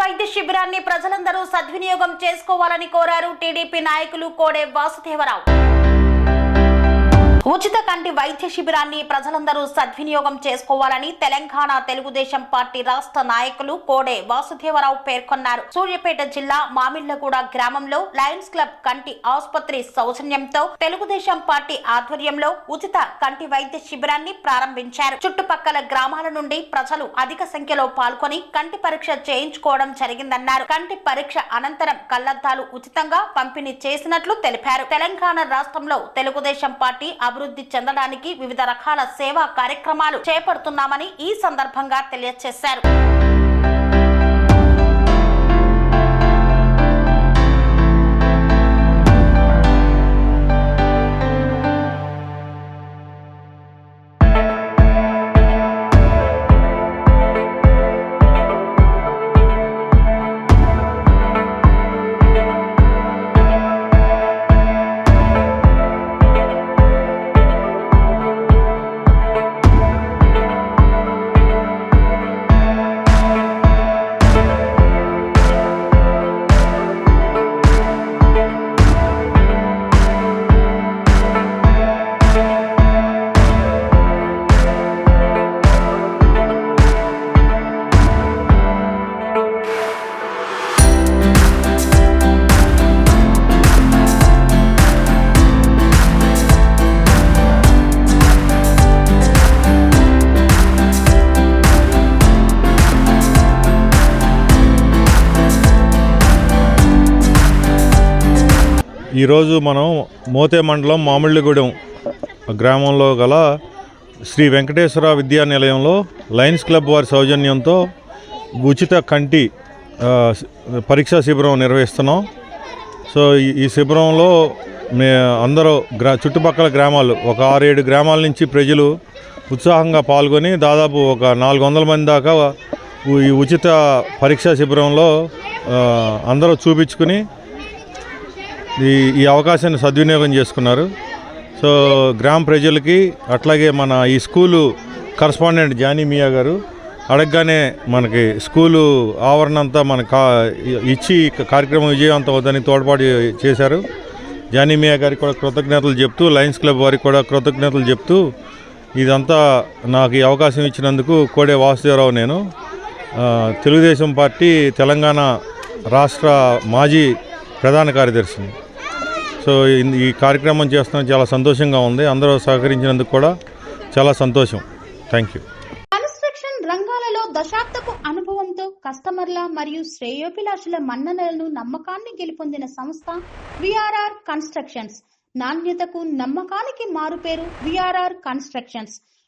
వైద్య శిబిరాన్ని ప్రజలందరూ సద్వినియోగం చేసుకోవాలని కోరారు టీడీపీ నాయకులు కోడే వాసుదేవరావు. ఉచిత కంటి వైద్య శిబిరాన్ని ప్రజలందరూ సద్వినియోగం చేసుకోవాలని తెలంగాణ తెలుగుదేశం పార్టీ రాష్ట్ర నాయకులు కోడే వాసుదేవరావు పేర్కొన్నారు. సూర్యాపేట జిల్లా మామిళ్ళగూడ గ్రామంలో లయన్స్ క్లబ్ కంటి ఆసుపత్రి సౌజన్యంతో తెలుగుదేశం పార్టీ ఆధ్వర్యంలో ఉచిత కంటి వైద్య శిబిరాన్ని ప్రారంభించారు. చుట్టుపక్కల గ్రామాల నుండి ప్రజలు అధిక సంఖ్యలో పాల్గొని కంటి పరీక్ష చేయించుకోవడం జరిగిందన్నారు. కంటి పరీక్ష అనంతరం కళ్ళద్దాలు ఉచితంగా పంపిణీ చేసినట్లు తెలిపారు. తెలంగాణ రాష్ట్రంలో తెలుగుదేశం పార్టీ అభివృద్ధి చెందడానికి వివిధ రకాల సేవా కార్యక్రమాలు చేపడుతున్నామని ఈ సందర్భంగా తెలియజేశారు. ఈరోజు మనం మోతే మండలం మామిళ్ళిగూడెం గ్రామంలో గల శ్రీ వెంకటేశ్వర విద్యా నిలయంలో లయన్స్ క్లబ్ వారి సౌజన్యంతో ఉచిత కంటి పరీక్షా శిబిరం నిర్వహిస్తున్నాం. సో ఈ- శిబిరంలో మే అందరూ గ్రా చుట్టుపక్కల గ్రామాలు ఒక ఆరేడు గ్రామాల నుంచి ప్రజలు ఉత్సాహంగా పాల్గొని దాదాపు ఒక నాలుగు వందల మంది దాకా ఈ ఉచిత పరీక్షా శిబిరంలో అందరూ చూపించుకుని ఈ ఈ అవకాశాన్ని సద్వినియోగం చేసుకున్నారు. సో గ్రామ ప్రజలకి అట్లాగే మన ఈ స్కూలు కరస్పాండెంట్ జానీ మియా గారు అడగగానే మనకి స్కూలు ఆవరణ అంతా మన కా- ఇచ్చి కార్యక్రమం విజయవంతం అవుతుందని తోడ్పాటు చేశారు. జానీ మియా గారికి కూడా కృతజ్ఞతలు చెప్తూ లయన్స్ క్లబ్ వారికి కూడా కృతజ్ఞతలు చెప్తూ ఇదంతా నాకు ఈ అవకాశం ఇచ్చినందుకు కోడే వాసుదేవరావు నేను. తెలుగుదేశం పార్టీ తెలంగాణ రాష్ట్ర మాజీ ప్రధాన కార్యదర్శిని. సో ఈ కార్యక్రమం చేస్తున్న. చాలా సంతోషంగా ఉంది. అందరూ సహకరించినందుకు కూడా చాలా సంతోషం. థ్యాంక్ యూ కన్స్ట్రక్షన్ రంగాలలో దశాబ్దపు అనుభవంతో కస్టమర్ల మరియు శ్రేయోభిలాషుల మన్ననలను నమ్మకాన్ని గెలుపొందిన సంస్థ విఆర్ఆర్ కన్స్ట్రక్షన్స్. నాణ్యతకు నమ్మకానికి మారుపేరు VRR constructions.